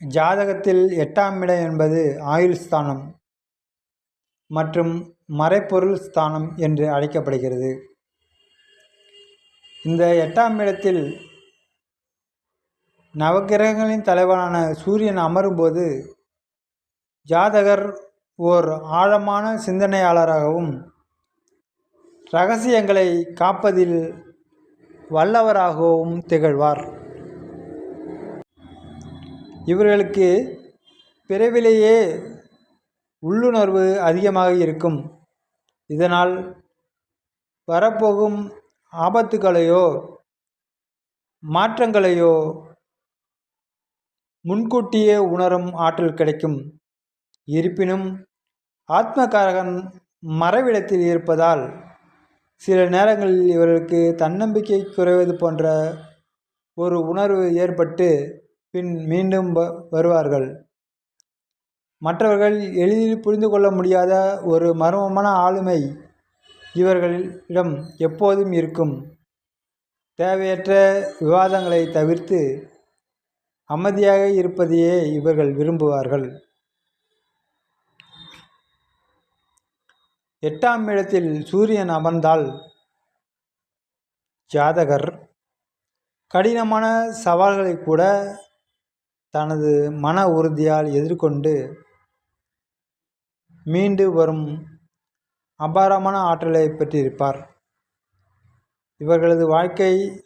ஜாதகத்தில் எட்டாம் இடம் என்பது ஆயுள் ஸ்தானம் மற்றும் மறைப்பொருள் ஸ்தானம் என்று அழைக்கப்படுகிறது. இந்த எட்டாம் இடத்தில் நவக்கிரகங்களின் தலைவரான சூரியன் அமரும்போது ஜாதகர் ஓர் ஆழமான சிந்தனையாளராகவும் ரகசியங்களை காப்பதில் வல்லவராகவும் திகழ்வார். இவர்களுக்கு பிறவிலேயே உள்ளுணர்வு அதிகமாக இருக்கும். இதனால் வரப்போகும் ஆபத்துகளையோ மாற்றங்களையோ முன்கூட்டியே உணரும் ஆற்றல் கிடைக்கும். இருப்பினும் ஆத்மகாரகன் மறைவிடத்தில் இருப்பதால் சில நேரங்களில் இவர்களுக்கு தன்னம்பிக்கை குறைவது போன்ற ஒரு உணர்வு ஏற்பட்டு பின் மீண்டும் வ வருவார்கள். மற்றவர்கள் எளிதில் புரிந்து கொள்ள முடியாத ஒரு மர்மமான ஆளுமை இவர்களிடம் எப்போதும் இருக்கும். தேவையற்ற விவாதங்களை தவிர்த்து அமைதியாக இருப்பதையே இவர்கள் விரும்புவார்கள். எட்டாம் இடத்தில் சூரியன் அமர்ந்தால் ஜாதகர் கடினமான சவால்களை கூட தனது மன உறுதியால் எதிர்கொண்டு மீண்டு வரும் அபாரமான ஆற்றலை பெற்றிருப்பார். இவர்களது வாழ்க்கை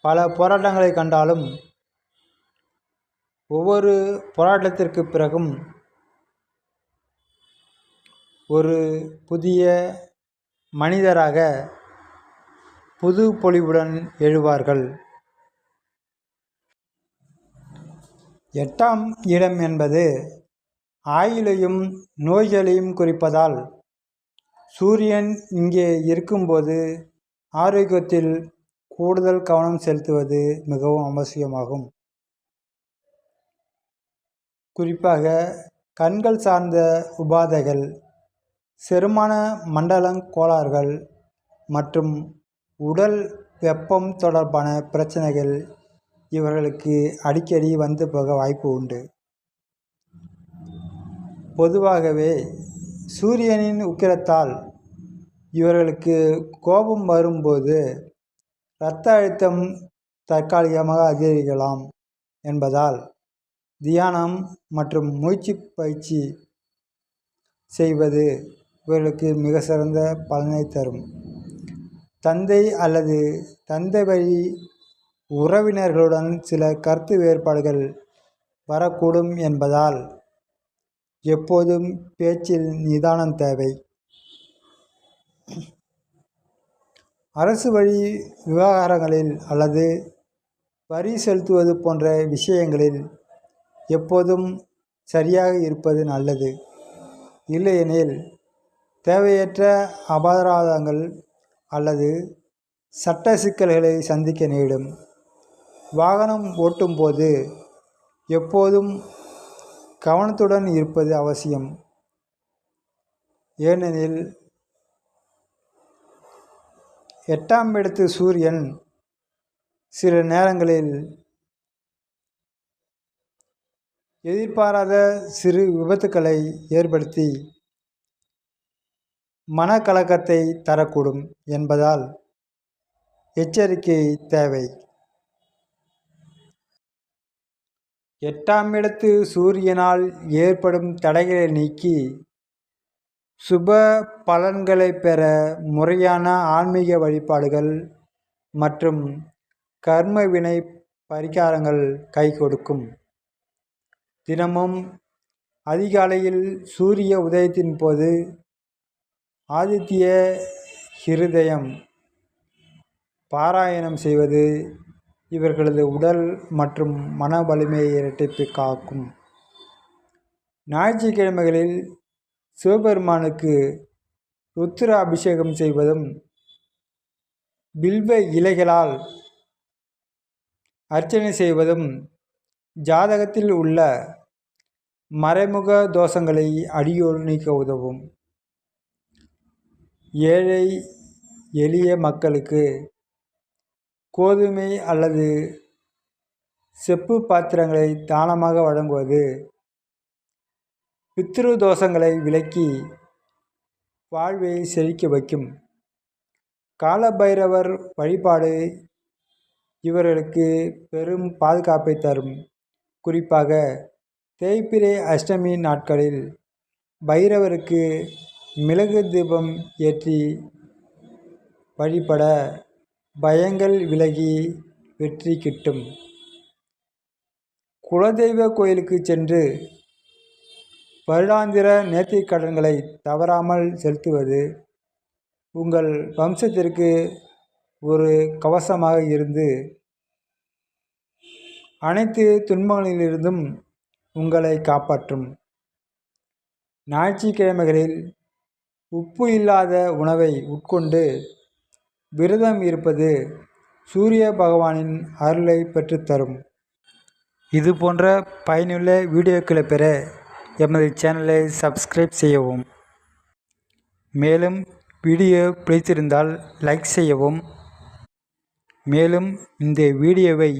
பல போராட்டங்களை கண்டாலும் ஒவ்வொரு போராட்டத்திற்கு பிறகும் ஒரு புதிய மனிதராக புது பொலிவுடன் எழுவார்கள். எட்டாம் இடம் என்பது ஆயுளையும் நோய்களையும் குறிப்பதால் சூரியன் இங்கே இருக்கும்போது ஆரோக்கியத்தில் கூடுதல் கவனம் செலுத்துவது மிகவும் அவசியமாகும். குறிப்பாக கண்கள் சார்ந்த உபாதைகள் செருமான மண்டலங் கோளாறுகள் மற்றும் உடல் வெப்பம் தொடர்பான பிரச்சனைகள் இவர்களுக்கு அடிக்கடி வந்து போக வாய்ப்பு உண்டு. பொதுவாகவே சூரியனின் உக்கிரத்தால் இவர்களுக்கு கோபம் வரும்போது இரத்த அழுத்தம் தற்காலிகமாக அதிகரிக்கலாம் என்பதால் தியானம் மற்றும் மூச்சு பயிற்சி செய்வது இவர்களுக்கு மிக சிறந்த பலனை தரும். தந்தை அல்லது தந்தை வழி உறவினர்களுடன் சில கருத்து வேறுபாடுகள் வரக்கூடும் என்பதால் எப்போதும் பேச்சில் நிதானம் தேவை. அரசு வழி விவகாரங்களில் அல்லது வரி செலுத்துவது போன்ற விஷயங்களில் எப்போதும் சரியாக இருப்பது நல்லது. இல்லையெனில் தேவையற்ற அபராதங்கள் அல்லது சட்ட சிக்கல்களை சந்திக்க நேரிடும். வாகனம் ஓட்டும்போது எப்போதும் கவனத்துடன் இருப்பது அவசியம். ஏனெனில் எட்டாம் இடத்து சூரியன் சில நேரங்களில் எதிர்பாராத சிறு விபத்துக்களை ஏற்படுத்தி மனக்கலக்கத்தை தரக்கூடும் என்பதால் எச்சரிக்கை தேவை. எட்டாம் இடத்து சூரியனால் ஏற்படும் தடைகளை நீக்கி சுப பலன்களை பெற முறையான ஆன்மீக வழிபாடுகள் மற்றும் கர்ம வினை பரிகாரங்கள் கை கொடுக்கும். தினமும் அதிகாலையில் சூரிய உதயத்தின் போது ஆதித்ய ஹிருதயம் பாராயணம் செய்வது இவர்களது உடல் மற்றும் மன வலிமையை இரட்டிப்பு காக்கும். ஞாயிற்றுக்கிழமைகளில் சிவபெருமானுக்கு ருத்திர அபிஷேகம் செய்வதும் பில்வ இலைகளால் அர்ச்சனை செய்வதும் ஜாதகத்தில் உள்ள மறைமுக தோஷங்களை அடியோடு நீக்க உதவும். ஏழை எளிய மக்களுக்கு கோதுமை அல்லது செப்பு பாத்திரங்களை தானமாக வழங்குவது. பித்ரு தோஷங்களை விலக்கி வாழ்வை செழிக்க வைக்கும். காலபைரவர் வழிபாடு இவர்களுக்கு பெரும் பாதுகாப்பை தரும். குறிப்பாக தேய்பிரை அஷ்டமி நாட்களில் பைரவருக்கு மிளகு தீபம் ஏற்றி வழிபட பயங்கள் விலகி வெற்றி கிட்டும். குலதெய்வ கோயிலுக்கு சென்று வருடாந்திர நேர்த்திக் கடன்களை தவறாமல் செலுத்துவது உங்கள் வம்சத்திற்கு ஒரு கவசமாக இருந்து அனைத்து துன்பங்களிலிருந்தும் உங்களை காப்பாற்றும். ஞாயிற்றுக்கிழமைகளில் உப்பு இல்லாத உணவை உட்கொண்டு விரதம் இருப்பது சூரிய பகவானின் அருளை பெற்றுத்தரும் இது போன்ற பயனுள்ள வீடியோக்களை பெற எமது சேனலை சப்ஸ்கிரைப் செய்யவும். மேலும் வீடியோ பிடித்திருந்தால் லைக் செய்யவும். மேலும் இந்த வீடியோவை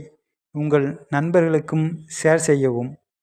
உங்கள் நண்பர்களுக்கும் ஷேர் செய்யவும்.